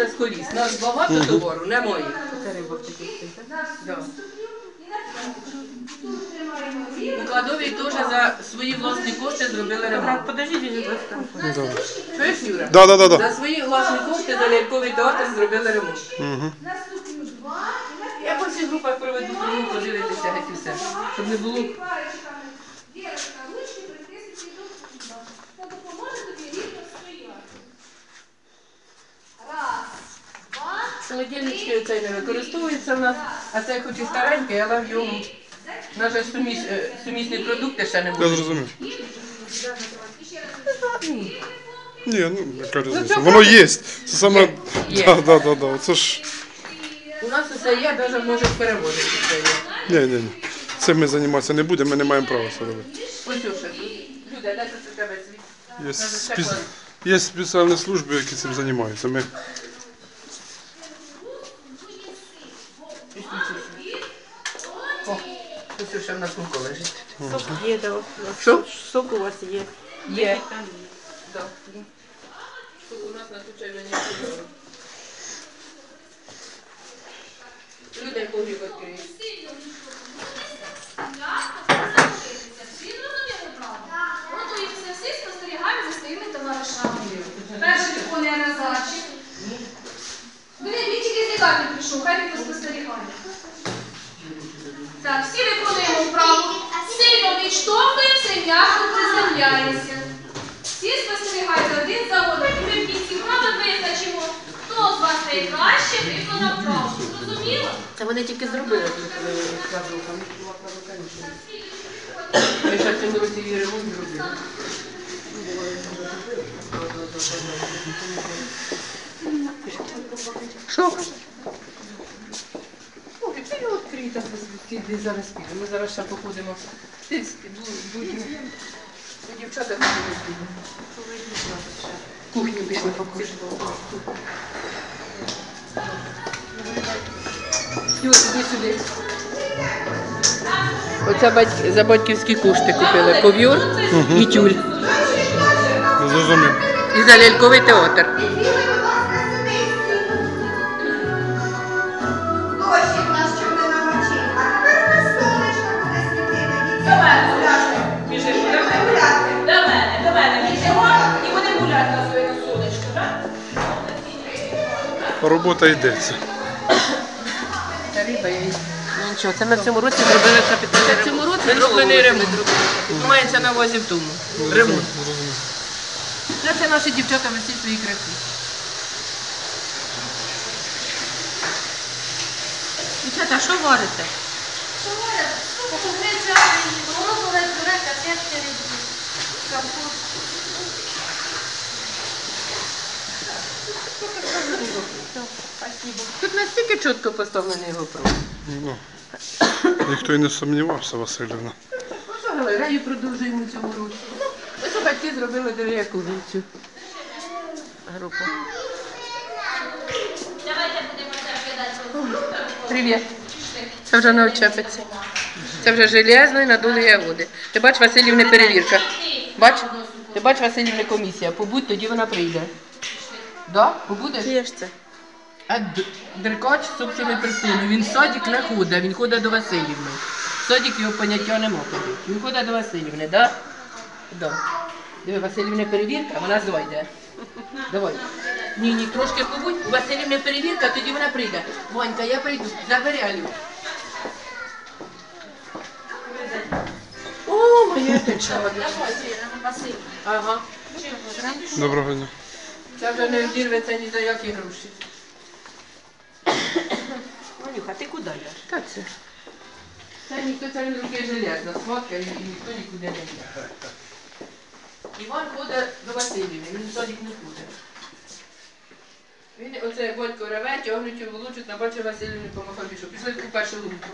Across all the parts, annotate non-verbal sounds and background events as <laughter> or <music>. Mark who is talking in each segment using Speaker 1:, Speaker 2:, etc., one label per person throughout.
Speaker 1: все з коліс. Нас багато товару, немає.
Speaker 2: Це таких.
Speaker 1: У кладовій теж за свої власні кошти зробили ремонт.
Speaker 2: Подождіть, будь ласка.
Speaker 3: Добре.
Speaker 1: Чуєш, Юра?
Speaker 3: Да, да, да, да.
Speaker 1: За свої власні кошти за ляльковий театр зробили ремонт.
Speaker 3: Угу.
Speaker 1: Я по всіх групах проведу подивитися геть і все. Щоб не було.
Speaker 4: Дірочка, ручки притиснуті до хліба. Це допоможе тобі рівно стояти. Раз, два,
Speaker 1: Цей не використовується в нас, а цей хоч і старенький, але в ньому. У нас же суміш, е, сумісні продукти ще не
Speaker 3: Я
Speaker 1: будуть.
Speaker 3: зрозумів.
Speaker 1: Ні.
Speaker 3: Ну яка різниця.
Speaker 1: це
Speaker 3: Воно є. Це саме.
Speaker 1: Є. <laughs>
Speaker 3: Да, да, да, да. Це ж.
Speaker 1: У нас усе є, навіть може перевозити це є.
Speaker 3: Ні, ні, ні. Цим ми займатися не будемо, ми не маємо права це робити.
Speaker 1: Ось. Люди, де це тебе світ?
Speaker 3: Є, спец... Є спеціальні служби, які цим займаються. Ми...
Speaker 1: О, ось ще в лежить.
Speaker 2: Сок є, да.
Speaker 1: Що?
Speaker 2: Сок у вас є.
Speaker 1: Є. Да. Тут у нас на случайно не було. Людей погріб відкриють.
Speaker 4: Всі зрозуміли, правда? Готуємося спостерігаємо за своїми товаришами. Перший виконує назадчик. Він він тільки з лікарні прийшов, хай він поспостерігає. Так, всі виконуємо вправу. Сильно відштовхуємося м'яко приземляємося. Всі спостерігайте один за одним. Ми в кінці вправи визначимо, хто з вас найкраще виконав вправу. Зрозуміло?
Speaker 1: Та вони тільки зробили. Що? Ой, ти його відкрий, зараз підемо. Ми зараз ще походимо. Ти будемо. Дівчата будемо підемо. Кухню пішли покушати. Юр, іди сюди. Оце бать- за батьківські кошти купили ков'юр і тюль.
Speaker 3: Зрозумів.
Speaker 1: І за ляльковий театр.
Speaker 3: Робота йдеться.
Speaker 1: Та риба я. Ну нічого, це ми в цьому році зробили капітальний ремонт. В цьому році зроблений ремонт. Мається на увазі в тому. Ремонт. Це, це наші дівчата висіть свої краси. Дівчата, що варите?
Speaker 4: Що говорять? Гриця, морозова пюре, котлетки рибні. Капуст.
Speaker 1: Тут настільки чітко поставлений вопрос.
Speaker 3: Ну, ніхто і не сумнівався, Васильівна.
Speaker 1: Ось галерею продовжуємо цьому році. Ось батьки зробили дерев'яку цю групу.
Speaker 4: Давайте будемо розглядати.
Speaker 1: Привіт. Це вже не очепиться. Це вже железно і надули ягоди. Ти бач, Васильівна перевірка. Бач? Ти бач, Васильівна комісія. Побудь, тоді вона прийде. Да? Побудеш?
Speaker 2: Є.
Speaker 1: А Д- Деркач собственної персони. Він в садик не ходить, він ходить до Васильівни. В садик його поняття нема ходити. Він ходить до Васильівни, да? Да. Диви, Васильівна перевірка, вона зайде. Давай. Ні, ні, трошки побудь, у Васильівни перевірка, тоді вона прийде. Ванька, я прийду, забери Алю. О, моя печаль. Ага.
Speaker 3: Доброго дня.
Speaker 1: Це вже не вдірветься ні за які гроші.
Speaker 2: Манюха, ти куди йдеш?
Speaker 1: Та це. Це ніхто це не руки железна, схватка і, і ніхто нікуди не йде. Іван ходить до Васильівни, він садик не ходить. Він оце Водько реве, тягнуть його волочуть, набачив Васильівну помахав пішов. Пішли в першу групу.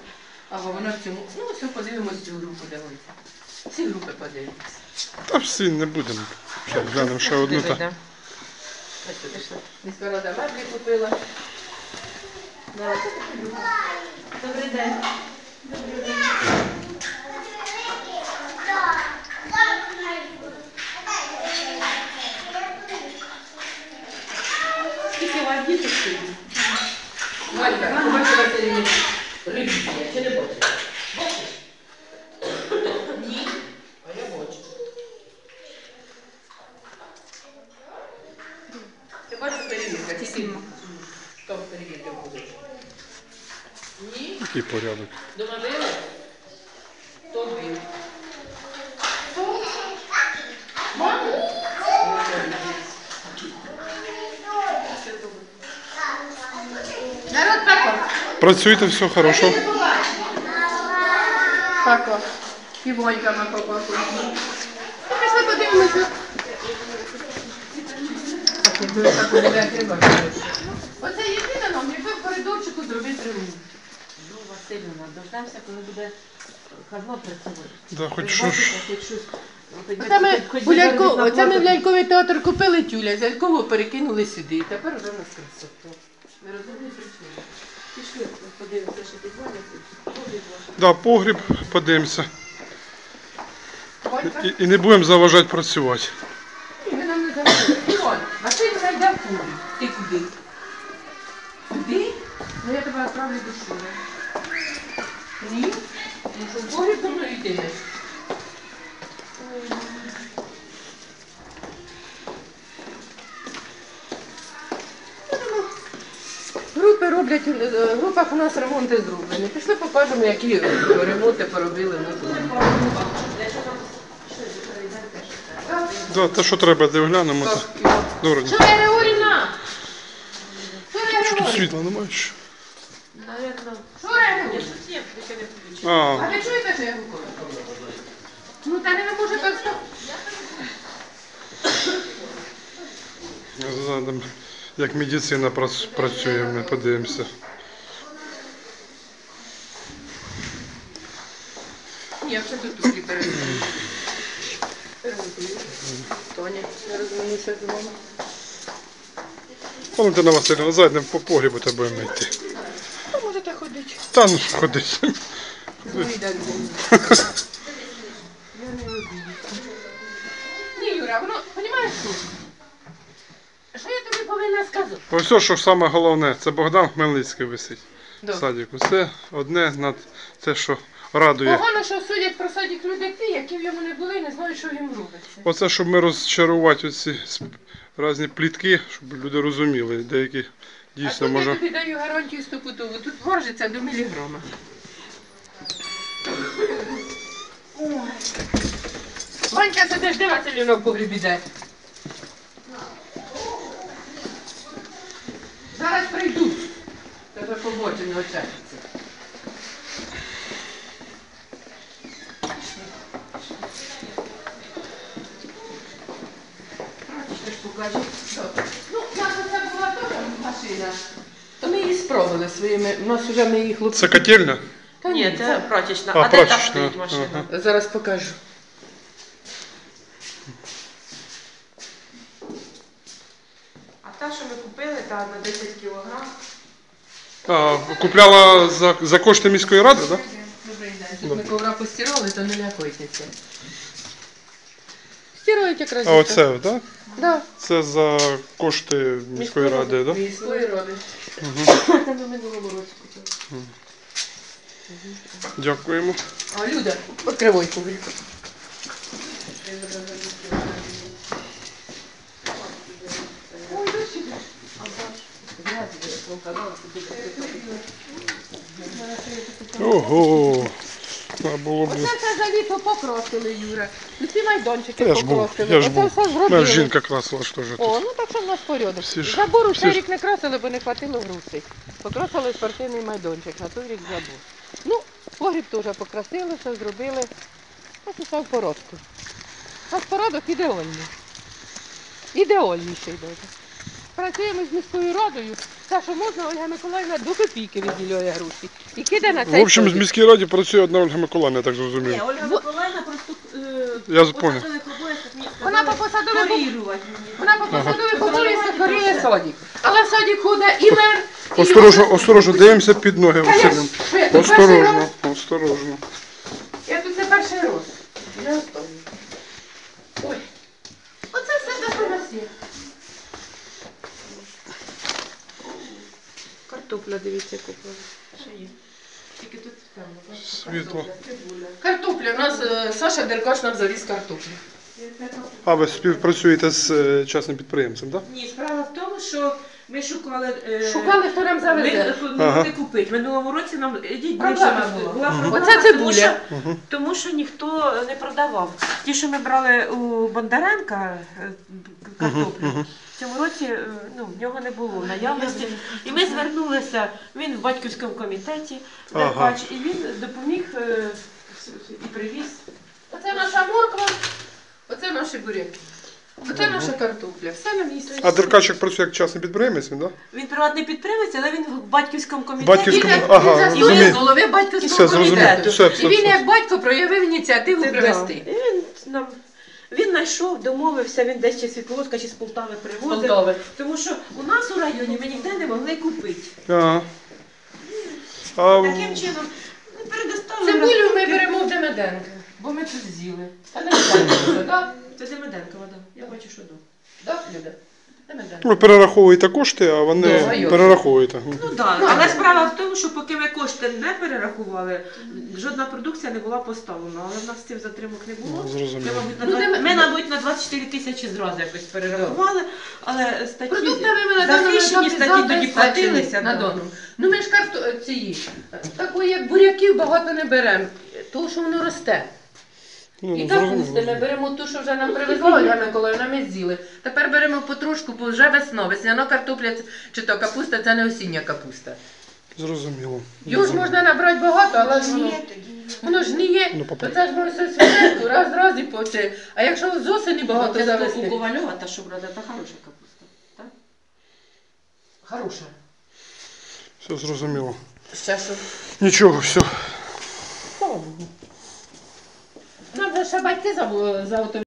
Speaker 1: Ага, вона в цьому. Ну, все, подивимось цю групу, де вони. Всі групи подивимось.
Speaker 3: Та всі не будемо. Ще глянемо ще одну. Та.
Speaker 1: да. Ось. Міська рада меблі купила. Да, оце такі.
Speaker 5: Добрий день.
Speaker 6: Скільки у вас
Speaker 1: ти бачиш Василі ревізія, чи не бачиш? Бачиш? Ні. А я бачу. Ти бачиш перевірка, тільки там перевірка буде. Ні.
Speaker 3: Який порядок.
Speaker 1: Домовили? Бив?
Speaker 6: Народ пекло.
Speaker 3: Працюйте, все хорошо.
Speaker 1: Пако. І Вонька на папа. Пішли подивимося. Оце єдине нам, якби в коридорчику зробити ремонт.
Speaker 2: Василівна, дождемося, коли буде казно працювати.
Speaker 3: Да, хоч що ж.
Speaker 2: хоч щось.
Speaker 1: Оце ми, у лялько, оце ми в ляльковий театр купили тюля, з лялькового перекинули сюди. І тепер вже в нас красота. Не розумію причину.
Speaker 2: Пішли, подивимося, що підводиться.
Speaker 3: Да, погріб, подивимося. І, і не будемо заважати працювати.
Speaker 1: Мною йтимеш? Групи роблять, е, в групах у нас ремонти зроблені. Пішли покажемо, які ремонти поробили на тут.
Speaker 3: Да, те, що треба, де глянемо. то. Добре.
Speaker 1: Що я Григорівна? Що я
Speaker 3: Що тут
Speaker 1: Григорівна?
Speaker 3: світла немає? ще?
Speaker 2: Наверно,
Speaker 1: Що я Григорівна? А
Speaker 3: А,
Speaker 1: ви чуєте, що я говорю? Ну, та не може так
Speaker 3: задам, як медицина працює, ми подивимося.
Speaker 1: Ні, все тут туфлі перемію. Тоня, не розуміюся з вами.
Speaker 3: Валентина Васильівна, зайдемо по погрібу та будемо йти.
Speaker 1: Та можете ходити.
Speaker 3: Та ну ходить.
Speaker 1: Ну, йде Я <laughs> не обідуся. Ні, Юра, воно, розумієш, що? Я тобі повинна сказати?
Speaker 3: Ось все, що саме головне, це Богдан Хмельницький висить в садіку. Це одне над те, що радує.
Speaker 1: Погано, що судять про садик люди ті, які в йому не були і не знають, що їм робиться.
Speaker 3: Оце, щоб ми розчарувати оці різні плітки, щоб люди розуміли, деякі
Speaker 1: А
Speaker 3: дійсно
Speaker 1: тут
Speaker 3: може.
Speaker 1: я тобі даю гарантію стопутову. Тут воржиться до міліграма. Ой. Ванька, сидиш, де Василівна в погрібі де? Зараз прийду. Тебе побочення очаться. Ти ж покажи. Добре. Ну, у нас це була теж машина. То ми її спробували своїми. У нас вже ми її хлопці.
Speaker 3: Це котельня?
Speaker 1: Та
Speaker 2: Ні, це прачечна.
Speaker 3: А,
Speaker 2: А, де та
Speaker 3: прачечна,
Speaker 2: стоїть машина?
Speaker 3: ага.
Speaker 1: Зараз покажу.
Speaker 2: Та, що ми купили, та на 10 кілограм.
Speaker 3: А, купляла за, за кошти міської ради, так? Да?
Speaker 1: Добрий день. Тут ми ковра постирали, то не лякуйтеся. Стирають якраз.
Speaker 3: А оце, так? Да?
Speaker 1: Да.
Speaker 3: Це за кошти міської ради, так? Да?
Speaker 1: Міської ради.
Speaker 2: Це ми минулого року купили.
Speaker 3: Дякуємо.
Speaker 1: А, Люда, відкривай коврик.
Speaker 3: Ого. А було б.
Speaker 1: Оце все за літо покрасили, Юра. І ці майданчики
Speaker 3: Я ж був,
Speaker 1: покрасили.
Speaker 3: я ж
Speaker 1: Оце
Speaker 3: був.
Speaker 1: все
Speaker 3: Мене
Speaker 1: зробили.
Speaker 3: жінка красила ж теж тут.
Speaker 1: О, ну так що в нас порядок.
Speaker 3: Всі ж-
Speaker 1: Забору
Speaker 3: всі
Speaker 1: цей
Speaker 3: ж-
Speaker 1: рік не красили, бо не хватило грошей. Покрасили спортивний майданчик, на той рік забув. Ну, погріб теж покрасили, все зробили. Ось усе в порядку. Наш порядок ідеальний. Ідеальніший даже. Працюємо з міською радою. Те, що можна, Ольга Миколаївна до копійки виділяє гроші. І кидає на цей
Speaker 3: В общем, з
Speaker 1: погріб.
Speaker 3: міській раді працює одна Ольга Миколаївна, я так
Speaker 2: Ні,
Speaker 3: зрозумів.
Speaker 2: Ольга Миколаївна просто е,
Speaker 3: Я
Speaker 2: посадових
Speaker 3: понял.
Speaker 2: мені
Speaker 1: Вона по
Speaker 2: сказали
Speaker 1: посадових
Speaker 2: корігувати мені.
Speaker 1: Вона по посадових обов'язках коріє садик. Але в садик ходить і мер. і
Speaker 3: Осторожно,
Speaker 1: його-
Speaker 3: осторожно, дивимося під ноги
Speaker 1: я
Speaker 3: Василем.
Speaker 1: я
Speaker 3: Осторожно,
Speaker 1: раз?
Speaker 3: осторожно.
Speaker 1: Я тут не перший раз. Не останній. Ой. Оце все де у нас є.
Speaker 2: Картопля, дивіться, купила. Ще є.
Speaker 1: Тільки тут темно.
Speaker 3: Світло.
Speaker 1: Картопля. У нас е, Саша Деркаш нам завіз картоплю.
Speaker 3: А ви співпрацюєте з е, частним підприємцем, так?
Speaker 2: Ні, справа в тому, що ми шукали. е,
Speaker 1: Шукали, хто нам
Speaker 2: Ми
Speaker 1: завезе.
Speaker 2: е, не купити. Минулому році нам ідіть
Speaker 1: Проблема
Speaker 2: ближче.
Speaker 1: була.
Speaker 2: була проблема,
Speaker 1: Оце
Speaker 2: тому
Speaker 1: цибуля.
Speaker 2: що, тому що ніхто не продавав. Ті, що ми брали у Бондаренка е, картоплю, в цьому році е, ну, в нього не було наявності. І ми звернулися, він в батьківському комітеті,
Speaker 3: Ага.
Speaker 2: Деркач, і він допоміг е, і привіз.
Speaker 1: Оце наша морква, оце наші буряки. Оце наша картопля. Все на місці.
Speaker 3: А Деркачик працює як частний підприємець, він, так?
Speaker 2: Він приватний підприємець, але він в батьківському комітеті.
Speaker 3: Батьківському-
Speaker 1: Він як-
Speaker 3: ага,
Speaker 1: він заступник
Speaker 3: розумію.
Speaker 1: голови батьківського
Speaker 3: Все, зрозумів.
Speaker 1: комітету.
Speaker 3: Все, все,
Speaker 1: І він
Speaker 3: все.
Speaker 1: як батько проявив ініціативу
Speaker 2: Це
Speaker 1: привезти.
Speaker 2: да. І Він нам він знайшов, домовився, він десь чи з Світловська, чи з Полтави привозив.
Speaker 1: Полтави.
Speaker 2: Тому що у нас у районі ми ніде не могли купити.
Speaker 3: Ага. А,
Speaker 2: Таким чином ми передоставили.
Speaker 1: Цибулю ми беремо в Демеденка, бо ми тут з'їли. А не бачимо, так?
Speaker 2: Це Демиденко вода. Я бачу, що до.
Speaker 1: Так, Люда?
Speaker 3: Ви перераховуєте кошти, а вони
Speaker 1: Ну, а як?
Speaker 3: перераховуєте.
Speaker 2: Ну так, але справа в тому, що поки ми кошти не перерахували, жодна продукція не була поставлена. Але в нас з цим затримок не було.
Speaker 3: Ну, зрозуміло.
Speaker 2: Ми, мабуть, на,
Speaker 1: Ну,
Speaker 2: два- ми, мабуть, на 24 тисячі зразу якось перерахували, але статті
Speaker 1: Продуктами ми на даному
Speaker 2: захищені
Speaker 1: етапі
Speaker 2: статті тоді платилися.
Speaker 1: на
Speaker 2: да.
Speaker 1: дону. Ну ми ж карту цієї, такої як буряків багато не беремо, тому що воно росте.
Speaker 3: Ну,
Speaker 1: І
Speaker 3: ну,
Speaker 1: капусти ми беремо ту, що вже нам привезла Ольга Миколаївна, ми з'їли. Тепер беремо потрошку, бо вже весна. Весняна картопля чи то капуста, це не осіння капуста.
Speaker 3: Зрозуміло.
Speaker 1: Його ж можна набрати багато, але ж воно, воно ж гніє.
Speaker 3: Ну,
Speaker 1: То це ж ми все свиненьку, раз, раз і по. А якщо з осені багато
Speaker 2: Це у
Speaker 1: завести.
Speaker 2: Ковальова, та що брати, та хороша капуста. Так?
Speaker 1: Хороша.
Speaker 3: Все зрозуміло.
Speaker 1: Ще що?
Speaker 3: Нічого, все.
Speaker 1: Нам вже ще батьки за, за